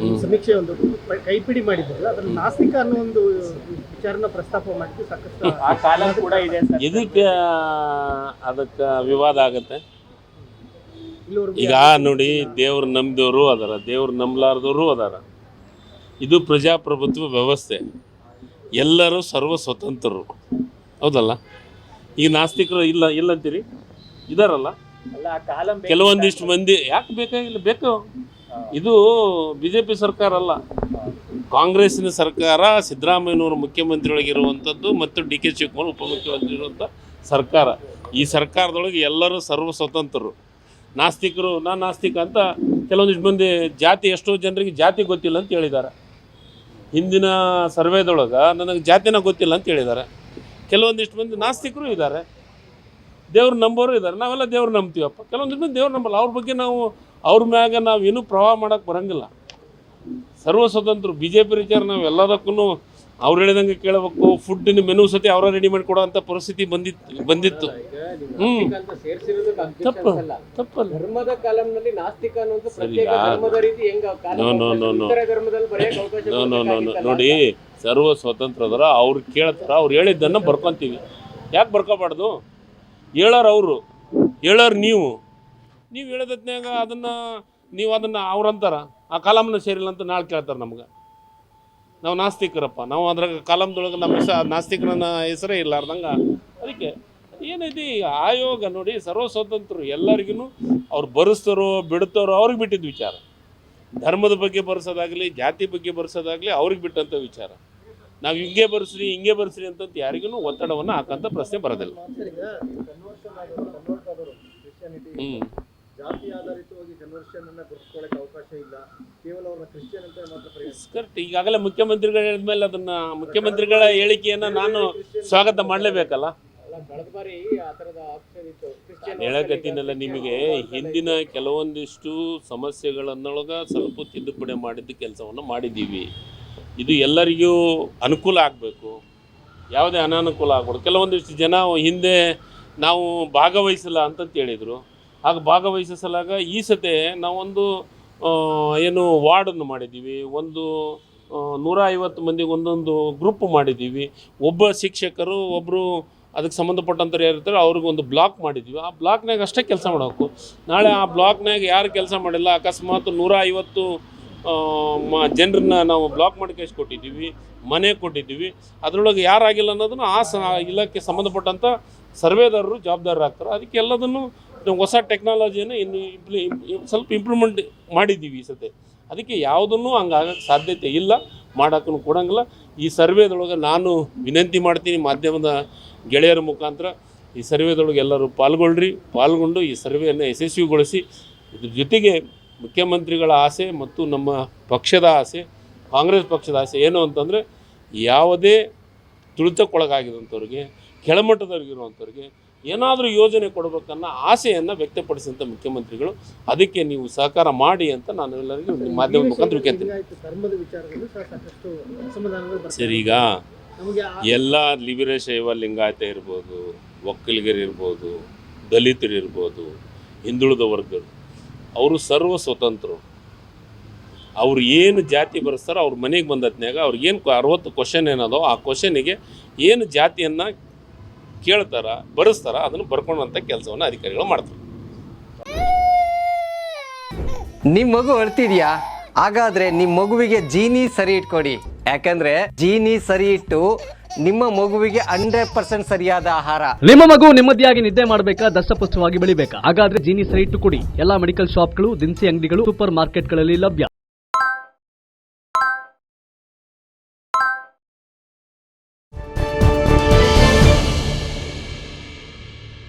ಈ ಸಮೀಕ್ಷೆ ಒಂದು ಕೈಪಿಡಿ ಮಾಡಿದ್ರಲ್ಲ ಅದ್ರ ನಾಸ್ತಿಕ ಅನ್ನೋ ಒಂದು ವಿಚಾರನ ಪ್ರಸ್ತಾಪ ಮಾಡಿದ್ದು ಸಾಕಷ್ಟು ಆ ಕಾಲ ಕೂಡ ಇದೆ ಸರ್. ಇದಕ್ಕೆ ಅದಕ್ಕೆ ವಿವಾದ ಆಗುತ್ತೆ. ಈಗ ನೋಡಿ ದೇವ್ರು ನಂಬಿದವರು ಅದಾರ. ದೇವ್ರು ನಂಬಲಾರ್ದವರು ಅದಾರ. ಇದು ಪ್ರಜಾಪ್ರಭುತ್ವ ವ್ಯವಸ್ಥೆ. ಎಲ್ಲರೂ ಸರ್ವ ಸ್ವತಂತ್ರರು ಹೌದಲ್ಲ? ಈಗ ನಾಸ್ತಿಕರು ಇಲ್ಲ ಇಲ್ಲ ಅಂತೀರಿ ಇದಾರಲ್ಲ? ಅಲ್ಲ ಆ ಕಾಲಂ ಕೆಲವೊಂದಿಷ್ಟು ಮಂದಿ ಯಾಕೆ ಬೇಕಾಗಿಲ್ಲ? ಬೇಕು. ಇದು ಬಿ ಜೆ ಪಿ ಸರ್ಕಾರ ಅಲ್ಲ. ಕಾಂಗ್ರೆಸ್ಸಿನ ಸರ್ಕಾರ ಸಿದ್ದರಾಮಯ್ಯನವರು ಮುಖ್ಯಮಂತ್ರಿಯೊಳಗಿರುವಂಥದ್ದು ಮತ್ತು ಡಿ ಕೆ ಶಿವಕುಮಾರ್ ಉಪಮುಖ್ಯಮಂತ್ರಿ ಇರುವಂಥ ಸರ್ಕಾರ. ಈ ಸರ್ಕಾರದೊಳಗೆ ಎಲ್ಲರೂ ಸರ್ವ ಸ್ವತಂತ್ರರು ನಾಸ್ತಿಕರು ನಾ ನಾಸ್ತಿಕ ಅಂತ ಕೆಲವೊಂದಿಷ್ಟು ಮಂದಿ ಜಾತಿ, ಎಷ್ಟೋ ಜನರಿಗೆ ಜಾತಿ ಗೊತ್ತಿಲ್ಲ ಅಂತ ಹೇಳಿದ್ದಾರೆ. ಹಿಂದಿನ ಸರ್ವೇದೊಳಗೆ ನನಗೆ ಜಾತಿನ ಗೊತ್ತಿಲ್ಲ ಅಂತ ಹೇಳಿದ್ದಾರೆ. ಕೆಲವೊಂದಿಷ್ಟು ಮಂದಿ ನಾಸ್ತಿಕರು ಇದ್ದಾರೆ. ದೇವ್ರು ನಂಬೋರು ಇದ್ದಾರೆ. ನಾವೆಲ್ಲ ದೇವ್ರು ನಂಬ್ತೀವಪ್ಪ. ಕೆಲವೊಂದಿಷ್ಟು ಮಂದಿ ದೇವ್ರು ನಂಬಲ್ಲ. ಅವ್ರ ಬಗ್ಗೆ ನಾವು ಅವ್ರ ಮ್ಯಾಗ ನಾವು ಏನೂ ಪ್ರವಾಹ ಮಾಡೋಕ್ಕೆ ಬರಂಗಿಲ್ಲ. ಸರ್ವ ಸ್ವತಂತ್ರ ಬಿ ಜೆ ಪಿ ನಾವು ಎಲ್ಲದಕ್ಕೂ ಅವ್ರು ಹೇಳಿದಂಗೆ ಕೇಳಬೇಕು ಫುಡ್ಡಿನ ಮೆನು ಸತಿ ಅವರ ರೆಡಿ ಮಾಡಿ ಕೊಡುವಂತ ಪರಿಸ್ಥಿತಿ ಬಂದಿತ್ತು. ಬಂದಿತ್ತು ಹ್ಞೂ ತಪ್ಪು ತಪ್ಪಲ್ಲ ಧರ್ಮದ ಕಾಲಂನಲ್ಲಿ ನಾಸ್ತಿಕ ನೋ, ನೋ, ನೋ? ನೋಡಿ ಸರ್ವ ಸ್ವತಂತ್ರದರ ಅವ್ರು ಕೇಳ್ತಾರ ಅವ್ರು ಹೇಳಿದ್ದನ್ನು ಬರ್ಕೊಂತೀವಿ. ಯಾಕೆ ಬರ್ಕೋಬಾರ್ದು? ಹೇಳೋರು ಅವರು ಹೇಳೋರು ನೀವು. ನೀವು ಹೇಳಿದ್ನ್ಯಾಗ ಅದನ್ನು ನೀವು ಅದನ್ನು ಅವ್ರಂತಾರ ಆ ಕಾಲಮ್ನ ಸೇರಿಲ್ಲ ಅಂತ ನಾಳೆ ಕೇಳ್ತಾರೆ ನಮ್ಗೆ. ನಾವು ನಾಸ್ತಿಕರಪ್ಪ. ನಾವು ಅದ್ರಾಗ ಕಾಲಮ್ದೊಳಗೆ ನಮ್ಮ ಹೆಸ ನಾಸ್ತಿಕರನ್ನ ಹೆಸರೇ ಇಲ್ಲಾರ್ದಂಗೆ ಅದಕ್ಕೆ ಏನೈತಿ ಆಯೋಗ ನೋಡಿ ಸರ್ವ ಸ್ವತಂತ್ರರು ಎಲ್ಲರಿಗೂ ಅವ್ರು ಬರೆಸ್ತಾರೋ, ಬಿಡ್ತಾರೋ ಅವ್ರಿಗೆ ಬಿಟ್ಟಿದ್ದು ವಿಚಾರ. ಧರ್ಮದ ಬಗ್ಗೆ ಬರ್ಸೋದಾಗಲಿ, ಜಾತಿ ಬಗ್ಗೆ ಬರ್ಸೋದಾಗಲಿ ಅವ್ರಿಗೆ ಬಿಟ್ಟಂಥ ವಿಚಾರ. ನಾವು ಹಿಂಗೆ ಬರ್ಸ್ರಿ ಹಿಂಗೆ ಬರ್ಸ್ರಿ ಅಂತಂತ ಯಾರಿಗೂ ಒತ್ತಡವನ್ನು ಹಾಕಂತ ಪ್ರಶ್ನೆ ಬರೋದಿಲ್ಲ. ಹ್ಞೂ ಜಾತಿ ಆಧಾರಿತವಾಗಿ ಕನ್ವರ್ಷನ್ ಅನ್ನ ಗುರುತಿಸ್ಕೊಳ್ಳಕ್ಕೆ ಅವಕಾಶ ಇಲ್ಲ. ಕೇವಲ ಅವ್ರನ್ನ ಕ್ರಿಶ್ಚಿಯನ್ ಅಂತ ಮಾತ್ರ. ಕರೆಕ್ಟ್ ಈಗಾಗಲೇ ಮುಖ್ಯಮಂತ್ರಿಗಳು ಹೇಳಿದ್ಮೇಲೆ ಅದನ್ನ ಮುಖ್ಯಮಂತ್ರಿಗಳ ಹೇಳಿಕೆಯನ್ನ ನಾನು ಸ್ವಾಗತ ಮಾಡಲೇಬೇಕಲ್ಲ? ಹೇಳಕತ್ತೀನಲ್ಲ ನಿಮಗೆ ಹಿಂದಿನ ಕೆಲವೊಂದಿಷ್ಟು ಸಮಸ್ಯೆಗಳನ್ನೊಳಗ ಸ್ವಲ್ಪ ತಿದ್ದುಪಡಿ ಮಾಡಿದ್ದ ಕೆಲಸವನ್ನು ಮಾಡಿದ್ದೀವಿ. ಇದು ಎಲ್ಲರಿಗೂ ಅನುಕೂಲ ಆಗಬೇಕು. ಯಾವುದೇ ಅನಾನುಕೂಲ ಆಗ್ಬಾರ್ದು. ಕೆಲವೊಂದಿಷ್ಟು ಜನ ಹಿಂದೆ ನಾವು ಭಾಗವಹಿಸಲ್ಲ ಅಂತಂತ ಹೇಳಿದರು. ಆಗ ಭಾಗವಹಿಸಲಾಗ ಈ ಸತೆ ನಾವೊಂದು ಏನು ವಾರ್ಡನ್ನು ಮಾಡಿದ್ದೀವಿ. ಒಂದು ನೂರ ಐವತ್ತು ಮಂದಿಗೆ ಒಂದೊಂದು ಗ್ರೂಪ್ ಮಾಡಿದ್ದೀವಿ. ಒಬ್ಬ ಶಿಕ್ಷಕರು ಒಬ್ಬರು ಅದಕ್ಕೆ ಸಂಬಂಧಪಟ್ಟಂಥವ್ರು ಯಾರಿರ್ತಾರೆ ಅವ್ರಿಗೊಂದು ಅವ್ರಿಗೆ ಒಂದು ಬ್ಲಾಕ್ ಮಾಡಿದ್ದೀವಿ. ಆ ಬ್ಲಾಕ್ನಾಗ ಅಷ್ಟೇ ಕೆಲಸ ಮಾಡಬೇಕು ನಾಳೆ ಆ ಬ್ಲಾಕ್ನಾಗ ಯಾರು ಕೆಲಸ ಮಾಡಿಲ್ಲ, ಅಕಸ್ಮಾತ್ ನೂರ ಐವತ್ತು ಜನರನ್ನ ನಾವು ಬ್ಲಾಕ್ ಮಾಡಿ ಕೇಸ್ ಕೊಟ್ಟಿದ್ದೀವಿ, ಮನೆ ಕೊಟ್ಟಿದ್ದೀವಿ. ಅದರೊಳಗೆ ಯಾರಾಗಿಲ್ಲ ಅನ್ನೋದನ್ನು ಆ ಸ ಇಲಾಖೆ ಸಂಬಂಧಪಟ್ಟಂಥ ಸರ್ವೇದಾರರು, ಜವಾಬ್ದಾರರಾಗ್ತಾರೆ. ಅದಕ್ಕೆ ಎಲ್ಲದನ್ನು ನಾವು ಹೊಸ ಟೆಕ್ನಾಲಜಿಯನ್ನು ಇನ್ನು ಇಂಪ್ಲಿ ಸ್ವಲ್ಪ ಇಂಪ್ರೂವ್ಮೆಂಟ್ ಮಾಡಿದ್ದೀವಿ ಈ ಸತಿ ಅದಕ್ಕೆ ಯಾವುದನ್ನು ಹಂಗಾಗಕ್ಕೆ ಸಾಧ್ಯತೆ ಇಲ್ಲ ಮಾಡೋಕ್ಕೂ ಕೊಡಂಗಿಲ್ಲ. ಈ ಸರ್ವೇದೊಳಗೆ ನಾನು ವಿನಂತಿ ಮಾಡ್ತೀನಿ ಮಾಧ್ಯಮದ ಗೆಳೆಯರ ಮುಖಾಂತರ, ಈ ಸರ್ವೇದೊಳಗೆ ಎಲ್ಲರೂ ಪಾಲ್ಗೊಳ್ಳ್ರಿ ಪಾಲ್ಗೊಂಡು ಈ ಸರ್ವೆಯನ್ನು ಯಶಸ್ವಿಗೊಳಿಸಿ, ಇದ್ರ ಜೊತೆಗೆ ಮುಖ್ಯಮಂತ್ರಿಗಳ ಆಸೆ ಮತ್ತು ನಮ್ಮ ಪಕ್ಷದ ಆಸೆ, ಕಾಂಗ್ರೆಸ್ ಪಕ್ಷದ ಆಸೆ ಏನು ಅಂತಂದರೆ, ಯಾವುದೇ ತುಳಿತಕ್ಕೊಳಗಾಗಿರುವಂಥವ್ರಿಗೆ ಕೆಳಮಟ್ಟದವ್ರಿಗಿರುವಂಥವ್ರಿಗೆ ಏನಾದರೂ ಯೋಜನೆ ಕೊಡಬೇಕನ್ನೋ ಆಸೆಯನ್ನು ವ್ಯಕ್ತಪಡಿಸಿದಂಥ ಮುಖ್ಯಮಂತ್ರಿಗಳು ಅದಕ್ಕೆ ನೀವು ಸಹಕಾರ ಮಾಡಿ ಅಂತ ನಾನು ಎಲ್ಲರಿಗೂ ನಿಮ್ಮ ಮಾಧ್ಯಮದ ಮುಖಾಂತರ ಕೇಳ್ತೀನಿ ಸರಿ ಈಗ ಎಲ್ಲ ಲಿಬಿರ ಲಿಬಿರೇಶೈವ ಲಿಂಗಾಯತ ಇರ್ಬೋದು ಒಕ್ಕಲಿಗರು ಇರ್ಬೋದು ದಲಿತರು ಇರ್ಬೋದು ಹಿಂದುಳಿದ ವರ್ಗರು ಅವರು ಸರ್ವ ಸ್ವತಂತ್ರರು. ಅವ್ರು ಏನು ಜಾತಿ ಬರೆಸ್ತಾರೋ ಅವ್ರ ಮನೆಗೆ ಬಂದದ್ನಾಗ ಅವ್ರಿಗೆ ಏನು ಅರವತ್ತು ಕ್ವಶನ್ ಏನದೋ ಆ ಕ್ವಶನಿಗೆ ಏನು ಜಾತಿಯನ್ನು ಕೇಳ್ತಾರ ಬರೆಸ್ತಾರ ಅದನ್ನು ಬರ್ಕೊಂಡಂತ ಕೆಲಸವನ್ನು ಅಧಿಕಾರಿಗಳು ಮಾಡ್ತಾರೆ. ನಿಮ್ ಮಗು ಅಳ್ತಿದ್ಯಾ? ಹಾಗಾದ್ರೆ ನಿಮ್ ಮಗುವಿಗೆ ಜೀನಿ ಸರಿ ಇಟ್ಕೊಡಿ. ಯಾಕಂದ್ರೆ ಜೀನಿ ಸರಿ ಇಟ್ಟು ನಿಮ್ಮ ಮಗುವಿಗೆ ಹಂಡ್ರೆಡ್ ಪರ್ಸೆಂಟ್ ಸರಿಯಾದ ಆಹಾರ. ನಿಮ್ಮ ಮಗು ನೆಮ್ಮದಿಯಾಗಿ ನಿದ್ದೆ ಮಾಡಬೇಕಾ ದಷ್ಟಪುಷ್ಟವಾಗಿ ಬೆಳಿಬೇಕಾ? ಹಾಗಾದ್ರೆ ಜೀನಿ ಸರಿ ಇಟ್ಟು ಕೊಡಿ. ಎಲ್ಲಾ ಮೆಡಿಕಲ್ ಶಾಪ್ಗಳು ದಿನಸಿ ಅಂಗಡಿಗಳು ಸೂಪರ್ ಮಾರ್ಕೆಟ್ಗಳಲ್ಲಿ ಲಭ್ಯ.